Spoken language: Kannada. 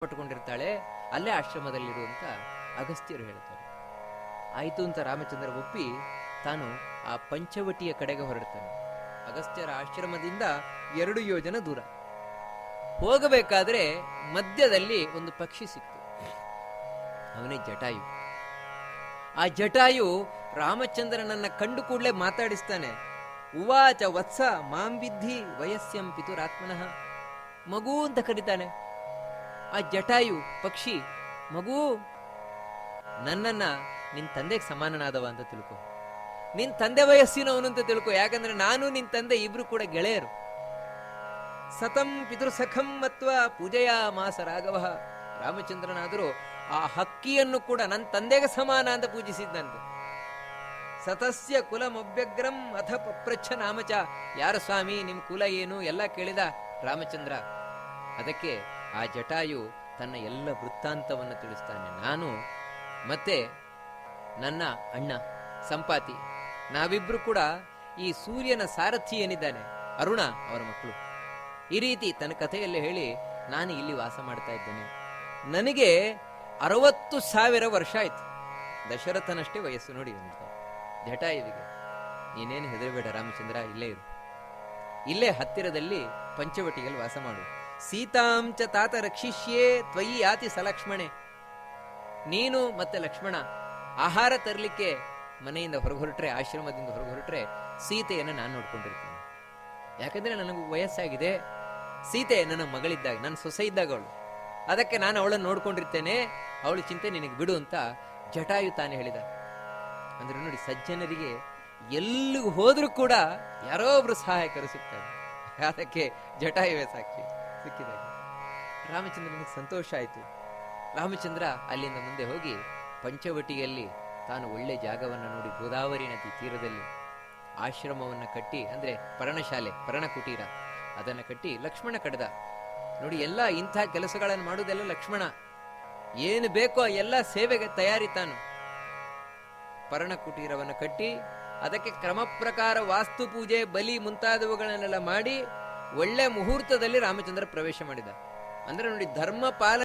ಪಟ್ಟುಕೊಂಡಿರ್ತಾಳೆ. ಅಲ್ಲೇ ಆಶ್ರಮದಲ್ಲಿರು ಅಂತ ಅಗಸ್ತ್ಯರು ಹೇಳ್ತಾರೆ. ಆಯಿತು ಅಂತ ರಾಮಚಂದ್ರ ಒಪ್ಪಿ ತಾನು ಆ ಪಂಚವಟಿಯ ಕಡೆಗೆ ಹೊರಡ್ತಾನೆ. ಅಗಸ್ತ್ಯರ ಆಶ್ರಮದಿಂದ ಎರಡು ಯೋಜನ ದೂರ. ಹೋಗಬೇಕಾದ್ರೆ ಮಧ್ಯದಲ್ಲಿ ಒಂದು ಪಕ್ಷಿ ಸಿಕ್ತು. ಅವನೇ ಜಟಾಯು. ಆ ಜಟಾಯು ರಾಮಚಂದ್ರನನ್ನ ಕಂಡು ಕೂಡಲೇ ಮಾತಾಡಿಸ್ತಾನೆ. ಉವಾಚ ವತ್ಸ ಮಾಂ ವಿದ್ಧಿ ವಯಸ್ಸಂ ಪಿತುರಾತ್ಮನಃ ಮಗು ಅಂತ ಕರೀತಾನೆ. ಆ ಜಟಾಯು ಪಕ್ಷಿ, ಮಗು, ನನ್ನನ್ನ ನಿನ್ ತಂದೆಗೆ ಸಮಾನನಾದವ ಅಂತ ತಿಳ್ಕೊ. ನಿನ್ ತಂದೆ ವಯಸ್ಸಿನವನು ಅಂತ ತಿಳ್ಕೊ. ಯಾಕಂದ್ರೆ ನಾನು ನಿನ್ ತಂದೆ, ಇಬ್ರು ಕೂಡ ಗೆಳೆಯರು. ಸತಂ ಪಿತೃಸಖಂ ಮತ್ವ ಪೂಜೆಯ ಮಾಸ ರಾಘವ ರಾಮಚಂದ್ರನಾದರೂ ಆ ಹಕ್ಕಿಯನ್ನು ಕೂಡ ನನ್ನ ತಂದೆಗೆ ಸಮಾನ ಅಂತ ಪೂಜಿಸಿದ್ದಂತೆ ಸತಸ್ಯ ಕುಲಮಭ್ಯಗ್ರಂ ಅಥ ಪಪ್ರಚ್ಛ ನಾಮಚ ಯಾರ ಸ್ವಾಮಿ, ನಿಮ್ ಕುಲ ಏನು? ಎಲ್ಲ ಕೇಳಿದ ರಾಮಚಂದ್ರ. ಅದಕ್ಕೆ ಆ ಜಟಾಯು ತನ್ನ ಎಲ್ಲ ವೃತ್ತಾಂತವನ್ನು ತಿಳಿಸ್ತಾನೆ. ನಾನು ಮತ್ತೆ ನನ್ನ ಅಣ್ಣ ಸಂಪಾತಿ, ನಾವಿಬ್ರು ಕೂಡ ಈ ಸೂರ್ಯನ ಸಾರಥಿ ಏನಿದ್ದಾನೆ ಅರುಣ ಅವರ ಮಕ್ಕಳು. ಈ ರೀತಿ ತನ್ನ ಕಥೆಯಲ್ಲಿ ಹೇಳಿ ನಾನು ಇಲ್ಲಿ ವಾಸ ಮಾಡ್ತಾ ಇದ್ದೇನೆ. ನನಗೆ ಅರವತ್ತು ಸಾವಿರ ವರ್ಷ ಆಯ್ತು. ದಶರಥನಷ್ಟೇ ವಯಸ್ಸು ನೋಡಿ ಅಂತ ಜಟಾಯುವಿಗೆ, ನೀನೇನು ಹೆದರಬೇಡ ರಾಮಚಂದ್ರ, ಇಲ್ಲೇ ಇರು. ಇಲ್ಲೇ ಹತ್ತಿರದಲ್ಲಿ ಪಂಚವಟಿಯಲ್ಲಿ ವಾಸ ಮಾಡು. ಸೀತಾಂಚ ತಾತ ರಕ್ಷಿಷ್ಯೇ, ತ್ವಯಿ ಯಾತಿ ಸಲಕ್ಷ್ಮಣೆ ನೀನು ಮತ್ತೆ ಲಕ್ಷ್ಮಣ, ಆಹಾರ ತರಲಿಕ್ಕೆ ಮನೆಯಿಂದ ಹೊರಗೆ ಹೊರಟ್ರೆ, ಆಶ್ರಮದಿಂದ ಹೊರಗೆ ಸೀತೆಯನ್ನು ನಾನು ನೋಡ್ಕೊಂಡಿರ್ತೀನಿ. ಯಾಕಂದ್ರೆ ನನಗೆ ವಯಸ್ಸಾಗಿದೆ. ಸೀತೆ ನನ್ನ ಮಗಳಿದ್ದಾಗ, ನನ್ನ ಸೊಸೆ ಇದ್ದಾಗ ಅವಳು. ಅದಕ್ಕೆ ನಾನು ಅವಳನ್ನು ನೋಡ್ಕೊಂಡಿರ್ತೇನೆ. ಅವಳು ಚಿಂತೆ ನಿನಗೆ ಬಿಡು ಅಂತ ಜಟಾಯು ತಾನೇ ಹೇಳಿದ. ಅಂದ್ರೆ ನೋಡಿ, ಸಜ್ಜನರಿಗೆ ಎಲ್ಲಿಗೂ ಹೋದ್ರೂ ಕೂಡ ಯಾರೋ ಒಬ್ರು ಸಹಾಯಕರು ಸಿಗ್ತಾರೆ. ಅದಕ್ಕೆ ಜಟಾಯುವೇ ಸಾಕ್ಷಿ. ಸಿಕ್ಕಿದಾಗ ರಾಮಚಂದ್ರನಿಗೆ ಸಂತೋಷ ಆಯಿತು. ರಾಮಚಂದ್ರ ಅಲ್ಲಿಂದ ಮುಂದೆ ಹೋಗಿ ಪಂಚವಟಿಯಲ್ಲಿ ತಾನು ಒಳ್ಳೆ ಜಾಗವನ್ನು ನೋಡಿ ಗೋದಾವರಿ ನದಿ ತೀರದಲ್ಲಿ ಆಶ್ರಮವನ್ನು ಕಟ್ಟಿ, ಅಂದರೆ ಪರ್ಣಶಾಲೆ, ಪರ್ಣಕುಟೀರ, ಅದನ್ನು ಕಟ್ಟಿ ಲಕ್ಷ್ಮಣ ಕಡ್ದ. ನೋಡಿ, ಎಲ್ಲ ಇಂಥ ಕೆಲಸಗಳನ್ನು ಮಾಡುವುದೆಲ್ಲ ಲಕ್ಷ್ಮಣ. ಏನು ಬೇಕೋ ಎಲ್ಲ ಸೇವೆಗೆ ತಯಾರಿ ತಾನು. ಪರ್ಣಕುಟೀರವನ್ನು ಕಟ್ಟಿ, ಅದಕ್ಕೆ ಕ್ರಮ ಪ್ರಕಾರ ವಾಸ್ತು ಪೂಜೆ, ಬಲಿ ಮುಂತಾದವುಗಳನ್ನೆಲ್ಲ ಮಾಡಿ ಒಳ್ಳೆ ಮುಹೂರ್ತದಲ್ಲಿ ರಾಮಚಂದ್ರ ಪ್ರವೇಶ ಮಾಡಿದ. ಅಂದ್ರೆ ನೋಡಿ ಧರ್ಮ